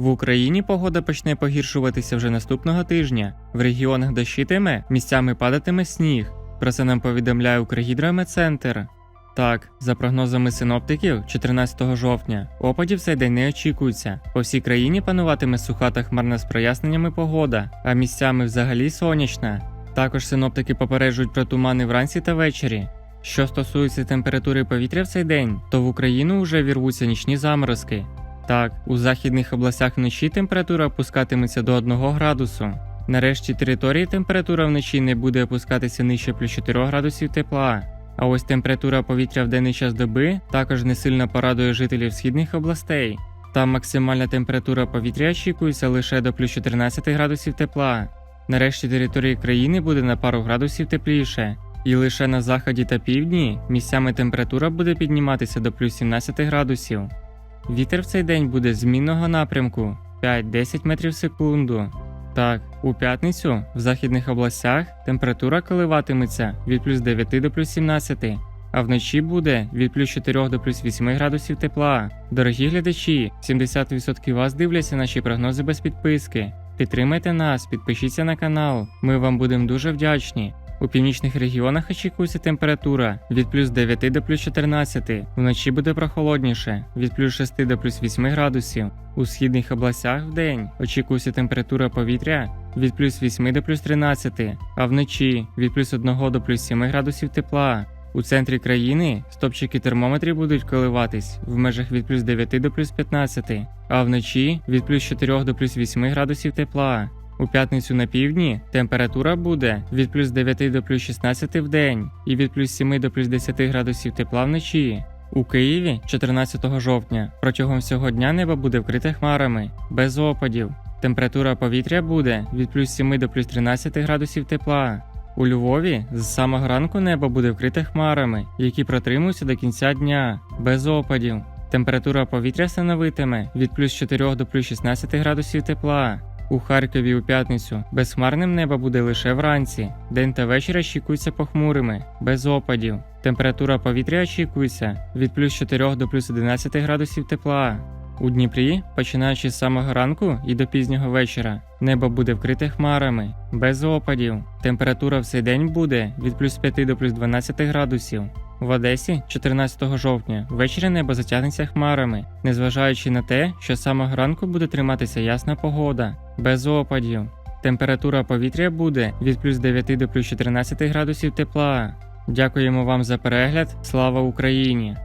В Україні погода почне погіршуватися вже наступного тижня. В регіонах дощитиме, місцями падатиме сніг. Про це нам повідомляє Укргідрометцентр. Так, за прогнозами синоптиків, 14 жовтня опадів цей день не очікується. По всій країні пануватиме суха та хмарна з проясненнями погода, а місцями взагалі сонячна. Також синоптики попереджують про тумани вранці та ввечері. Що стосується температури повітря в цей день, то в Україну вже вірвуться нічні заморозки. Так, у західних областях вночі температура опускатиметься до 1 градусу. Нарешті території температура вночі не буде опускатися нижче плюс 4 градусів тепла. А ось температура повітря в денний час доби також не сильно порадує жителів східних областей. Там максимальна температура повітря очікується лише до плюс 14 градусів тепла. Нарешті території країни буде на пару градусів тепліше, і лише на заході та півдні місцями температура буде підніматися до плюс 17 градусів. Вітер в цей день буде змінного напрямку 5-10 метрів в секунду. Так, у п'ятницю в західних областях температура коливатиметься від плюс 9 до плюс 17, а вночі буде від плюс 4 до плюс 8 градусів тепла. Дорогі глядачі, 70% вас дивляться наші прогнози без підписки. Підтримайте нас, підпишіться на канал. Ми вам будемо дуже вдячні. У північних регіонах очікується температура від плюс 9 до плюс 14, вночі буде прохолодніше від плюс 6 до плюс 8 градусів. У східних областях в день очікується температура повітря від плюс 8 до плюс 13, а вночі від плюс 1 до плюс 7 градусів тепла. У центрі країни стопчики термометрів будуть коливатись в межах від плюс 9 до плюс 15, а вночі від плюс 4 до плюс 8 градусів тепла. У п'ятницю на півдні температура буде від плюс 9 до плюс 16 в день і від плюс 7 до плюс 10 градусів тепла вночі. У Києві 14 жовтня протягом всього дня небо буде вкрите хмарами, без опадів. Температура повітря буде від плюс 7 до плюс 13 градусів тепла. У Львові з самого ранку небо буде вкрите хмарами, які протримуються до кінця дня, без опадів. Температура повітря становитиме від плюс 4 до плюс 16 градусів тепла. У Харкові у п'ятницю безхмарним небо буде лише вранці. День та вечір очікуються похмурими, без опадів. Температура повітря очікується від плюс 4 до плюс 11 градусів тепла. У Дніпрі, починаючи з самого ранку і до пізнього вечора, небо буде вкрите хмарами, без опадів. Температура в цей день буде від плюс 5 до плюс 12 градусів. В Одесі 14 жовтня ввечері небо затягнеться хмарами, незважаючи на те, що з самого ранку буде триматися ясна погода, без опадів. Температура повітря буде від плюс 9 до плюс 14 градусів тепла. Дякуємо вам за перегляд. Слава Україні!